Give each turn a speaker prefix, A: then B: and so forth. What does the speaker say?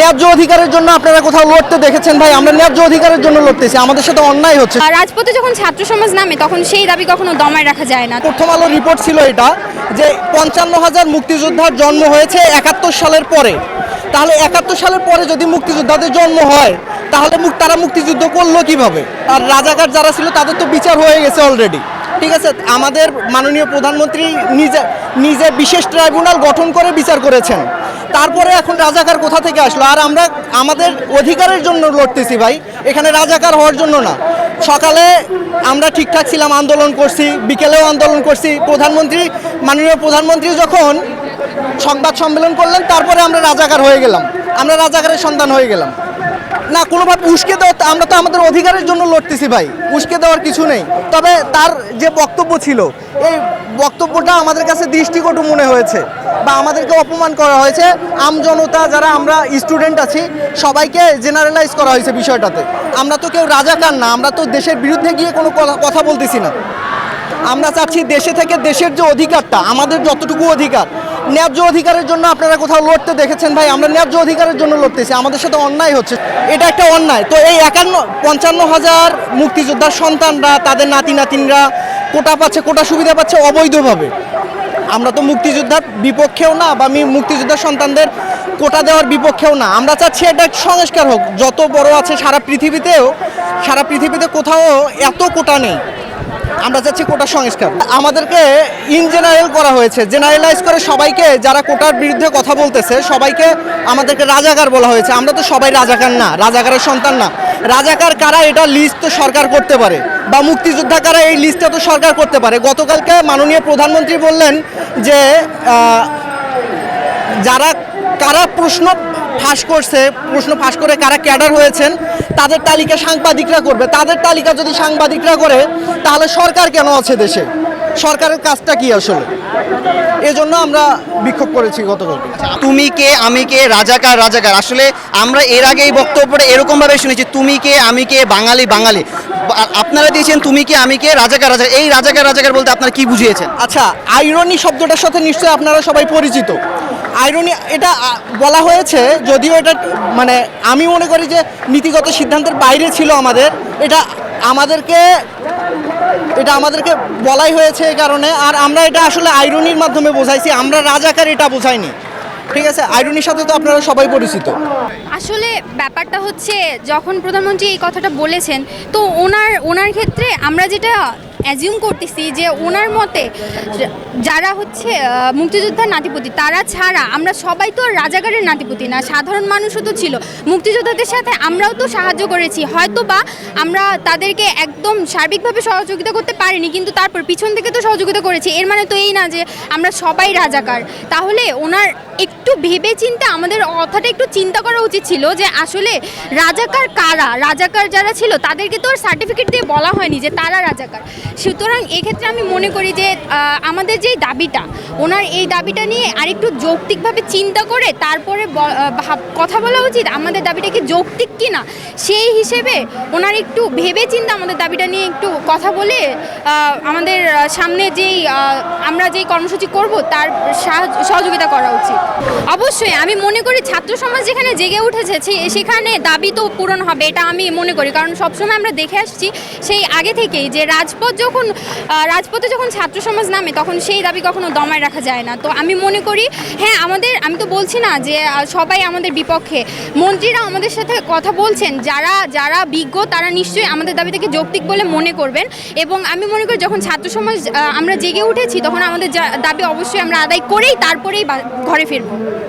A: ন্যায্য অধিকারের জন্য আপনারা কোথাও লড়তে দেখেছেন ভাই? আমরা ন্যায্য অধিকারের জন্য লড়তেছি। আমাদের সাথে অন্যায় হচ্ছে।
B: আর রাজপথে যখন ছাত্র সমাজ নামে তখন সেই দাবি কখনো দমায় রাখা যায় না।
A: প্রথম আলো রিপোর্ট ছিল এটা যে পঞ্চান্ন হাজার মুক্তিযোদ্ধার জন্ম হয়েছে একাত্তর সালের পরে। তাহলে একাত্তর সালের পরে যদি মুক্তিযোদ্ধাদের জন্ম হয় তাহলে তারা মুক্তিযুদ্ধ করল কীভাবে? আর রাজাকার যারা ছিল তাদের তো বিচার হয়ে গেছে অলরেডি ঠিক আছে? আমাদের মাননীয় প্রধানমন্ত্রী নিজে নিজে বিশেষ ট্রাইব্যুনাল গঠন করে বিচার করেছেন। তারপরে এখন রাজাকার কোথা থেকে আসলো? আর আমরা আমাদের অধিকারের জন্য লড়তেছি ভাই। এখানে রাজাকার হওয়ার জন্য না। সকালে আমরা ঠিকঠাক ছিলাম, আন্দোলন করছি, বিকেলেও আন্দোলন করছি। প্রধানমন্ত্রী, মাননীয় প্রধানমন্ত্রী যখন সংবাদ সম্মেলন করলেন, তারপরে আমরা রাজাকার হয়ে গেলাম। আমরা রাজাকারের সন্তান হয়ে গেলাম। না কোনোভাবে উস্কে দেওয়া আমরা তো আমাদের অধিকারের জন্য লড়তেছি ভাই। উস্কে দেওয়ার কিছু নেই। তবে তার যে বক্তব্য ছিল, এই বক্তব্যটা আমাদের কাছে দৃষ্টিকটু মনে হয়েছে বা আমাদেরকে অপমান করা হয়েছে। আমজনতা যারা আমরা স্টুডেন্ট আছি, সবাইকে জেনারেলাইজ করা হয়েছে বিষয়টাতে। আমরা তো কেউ রাজাকার না, আমরা তো দেশের বিরুদ্ধে গিয়ে কোনো কথা- বলতেছি না। আমরা চাচ্ছি দেশে থেকে দেশের যে অধিকারটা, আমাদের যতটুকু অধিকার ন্যায্য অধিকারের জন্য আপনারা কোথাও লড়তে দেখেছেন ভাই? আমরা ন্যায্য অধিকারের জন্য লড়তেছি, আমাদের সাথে অন্যায় হচ্ছে। এটা একটা অন্যায়। তো এই একান্ন, পঞ্চান্ন হাজার মুক্তিযোদ্ধার সন্তানরা, তাদের নাতি নাতিনরা কোটা পাচ্ছে, কোটা সুবিধা পাচ্ছে অবৈধভাবে। আমরা তো মুক্তিযোদ্ধার বিপক্ষেও না, বা আমি মুক্তিযোদ্ধার সন্তানদের কোটা দেওয়ার বিপক্ষেও না। আমরা চাচ্ছি এটা সংস্কার হোক। যত বড় আছে সারা পৃথিবীতেও, সারা পৃথিবীতে কোথাও এত কোটা নেই। আমরা চাচ্ছি কোটা সংস্কার। আমাদেরকে ইন জেনারেল করা হয়েছে। জেনারেলাইজ করে সবাইকে, যারা কোটার বিরুদ্ধে কথা বলতেছে, সবাইকে আমাদেরকে রাজাকার বলা হয়েছে। আমরা তো সবাই রাজাকার না, রাজাকারের সন্তান না। রাজাকার কারা এটা লিস্ট তো সরকার করতে পারে? বা মুক্তিযোদ্ধা কারা এই লিস্টটা তো সরকার করতে পারে? গতকালকে মাননীয় প্রধানমন্ত্রী বললেন যে যারা কারা প্রশ্ন ফাঁস করছে প্রশ্ন ফাঁস করে কারা ক্যাডার হয়েছেন তাদের তালিকা সাংবাদিকরা করবে। তাদের তালিকা যদি সাংবাদিকরা করে তাহলে সরকার কেন আছে দেশে? সরকারের কাজটা কি আসলে? এজন্য আমরা বিক্ষোভ করেছি গতকাল।
C: তুমি কে আমি কে রাজাকার রাজাকার? আসলে আমরা এর আগে এই বক্তব্যটা এরকম ভাবে শুনেছি তুমি কে আমি কে বাঙালি বাঙালি। আপনারা দিয়েছেন তুমি কে আমি কে রাজাকার রাজা এই রাজাকার রাজাকার বলতে আপনারা কি বুঝিয়েছেন?
A: আচ্ছা আইরনি শব্দটার সাথে নিশ্চয়ই আপনারা সবাই পরিচিত। আইরনি, এটা বলা হয়েছে, যদিও এটা মানে আমি মনে করি যে নীতিগত সিদ্ধান্তের বাইরে ছিল আমাদের, এটা আমাদেরকে এটা আমাদেরকে বলাই হয়েছে এই কারণে, আর আমরা এটা আসলে আইরনির মাধ্যমে বোঝাইছি, আমরা রাজাকার এটা বোঝাইনি। ঠিক আছে? আইরনির সাথে তো আপনারা সবাই পরিচিত।
B: আসলে ব্যাপারটা হচ্ছে, যখন প্রধানমন্ত্রী এই কথাটা বলেছেন, তো ওনার ওনার ক্ষেত্রে আমরা যেটা অ্যাজিউম করতেছি যে ওনার মতে যারা হচ্ছে মুক্তিযোদ্ধার নাতিপতি, তারা ছাড়া আমরা সবাই তো আর রাজাকারের নাতিপতি না, সাধারণ মানুষও তো ছিল। মুক্তিযোদ্ধাদের সাথে আমরাও তো সাহায্য করেছি হয়তো বা আমরা তাদেরকে একদম সার্বিকভাবে সহযোগিতা করতে পারিনি, কিন্তু তারপর পিছন থেকে তো সহযোগিতা করেছি। এর মানে তো এই না যে আমরা সবাই রাজাকার। তাহলে ওনার একটু ভেবে চিন্তে আমাদের কথাটা একটু চিন্তা করা উচিত ছিল যে আসলে রাজাকার কারা? রাজাকার যারা ছিল, তাদেরকে তো আর সার্টিফিকেট দিয়ে বলা হয়নি যে তারা রাজাকার। সুতরাং এক্ষেত্রে আমি মনে করি যে আমাদের যেই দাবিটা, ওনার এই দাবিটা নিয়ে আরেকটু যৌক্তিকভাবে চিন্তা করে তারপরে কথা বলা উচিত আমাদের দাবিটা কি যৌক্তিক কি না সেই হিসেবে ওনার একটু ভেবে চিন্তা আমাদের দাবিটা নিয়ে একটু কথা বলে আমাদের সামনে যেই আমরা যেই কর্মসূচি করব তার সহযোগিতা করা উচিত। অবশ্যই আমি মনে করি ছাত্র সমাজ যেখানে জেগে উঠেছে সেখানে দাবি তো পূরণ হবে, এটা আমি মনে করি। কারণ সবসময় আমরা দেখে আসছি, সেই আগে থেকেই যে রাজপথ যখন রাজপথে যখন ছাত্র সমাজ নামে, তখন সেই দাবি কখনো দমায় রাখা যায় না। তো আমি মনে করি হ্যাঁ আমাদের, আমি তো বলছি না যে সবাই আমাদের বিপক্ষে। মন্ত্রীরা আমাদের সাথে কথা বলছেন, যারা যারা বিজ্ঞ, তারা নিশ্চয়ই আমাদের দাবিটাকে যৌক্তিক বলে মনে করবেন। এবং আমি মনে করি, যখন ছাত্র সমাজ আমরা জেগে উঠেছি, তখন আমাদের দাবি অবশ্যই আমরা আদায় করেই তারপরেই ঘরে ফিরবো।